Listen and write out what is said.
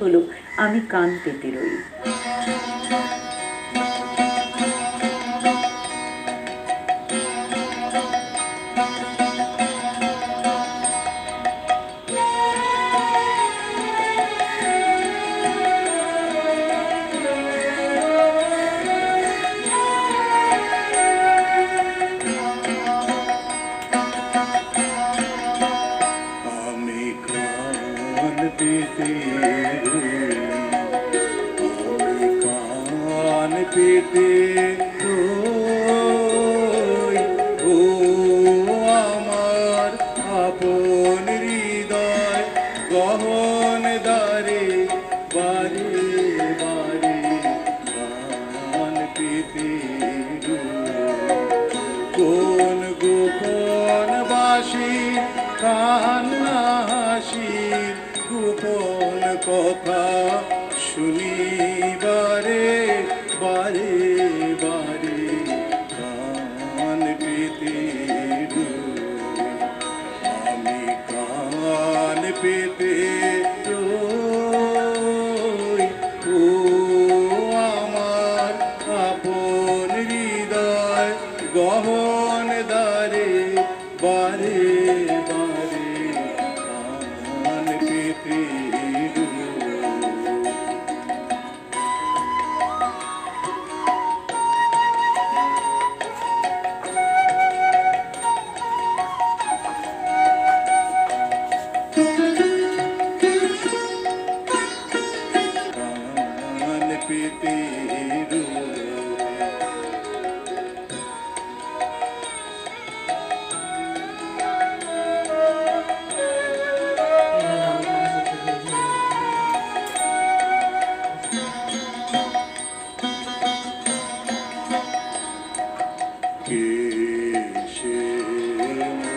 হলো আমি কান পেতে রই। কান পেতে আমি কান আমার আপন হৃদয় গহন দারে বারে বারে কান পেতে কোন গোপন বাসি কান্না কথা শুনিবারে বারে বারে বারে কান পেতে আমি কান পেতে আমার আপন হৃদয় গহন que